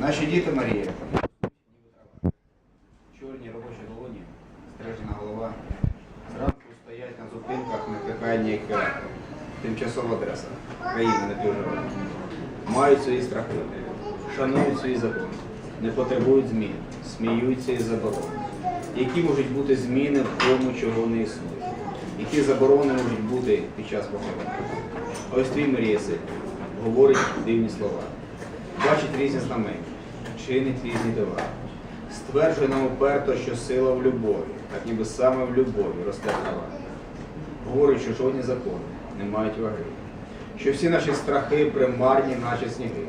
Наші діти Марія, чорні робочі долоні, стрижена голова. Зранку стоять на зупинках викликання як тимчасова адреса. Країна не півжива. Мають свої страхи, шанують свої закони, не потребують змін, сміються із заборон. Які можуть бути зміни в тому, чого не існує? Які заборони можуть бути під час похорону? Ось твій Марія син, говорить дивні слова, бачить різні знамення, чинить різні дива. Стверджує нам уперто, що сила в любові, так ніби саме в любові росте трава. Говорить, що жодні закони не мають ваги, що всі наші страхи примарні, наче сніги,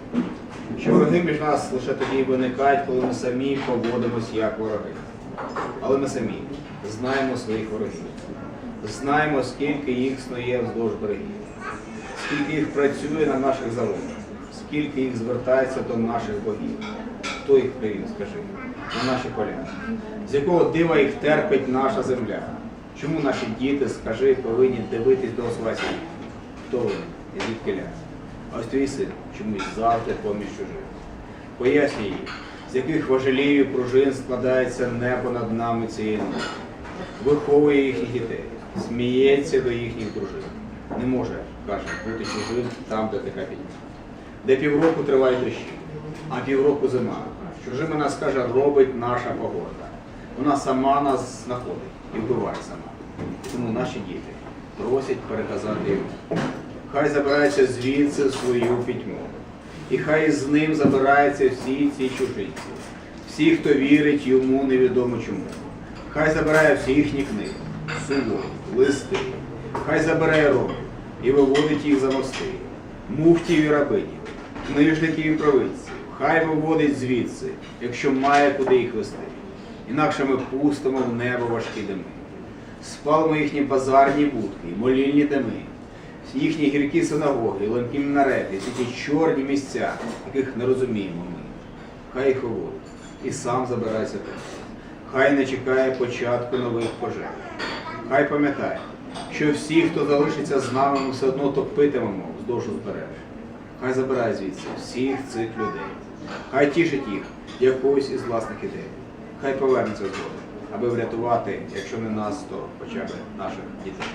що вороги між нас лише тоді виникають, коли ми самі поводимось як вороги. Але ми самі знаємо своїх ворогів, знаємо, скільки їх снує вздовж берегів, скільки їх працює на наших заводах, скільки їх звертається до наших богів. Хто їх привів, скажи, на наші поля? З якого дива їх терпить наша земля? Чому наші діти, скажи, повинні дивитись до свасі? Хто вони і звідки ля? Ось твій син чомусь завжди поміж чужих. Пояснюй їй, з яких важелів і пружин складається небо над нами цієї ночі. Виховує їхніх дітей, сміється до їхніх дружин. Не може, каже, бути чужим там, де така війна. Де півроку тривають дощі, а півроку зима. Чужими нас, каже, робить наша погода. Вона сама нас знаходить і вбиває сама. Тому наші діти просять переказати йому. Хай забирається звідси в свою пітьму. І хай з ним забираються всі ці чужинці, всі, хто вірить йому невідомо чому. Хай забирає всі їхні книги, суворі, листи, хай забирає ром і виводить їх за мости, муфтів і рабинів, книжників і провидців, хай виводить звідси, якщо має куди їх вести. Інакше ми пустимо в небо важкі дими. Спалимо їхні базарні будки, молільні дими, їхні гіркі синагоги, ламкі мінарети, всі ті чорні місця, яких не розуміємо ми. Хай їх виводить і сам забирається теж. Хай не чекає початку нових пожеж. Хай пам'ятає, що всі, хто залишиться з нами, ми все одно топитимемо вздовж узбережжя. Хай забирає звідси всіх цих людей. Хай тішить їх якоюсь із власних ідей. Хай повернеться згодом, аби врятувати, якщо не нас, то хоча б наших дітей.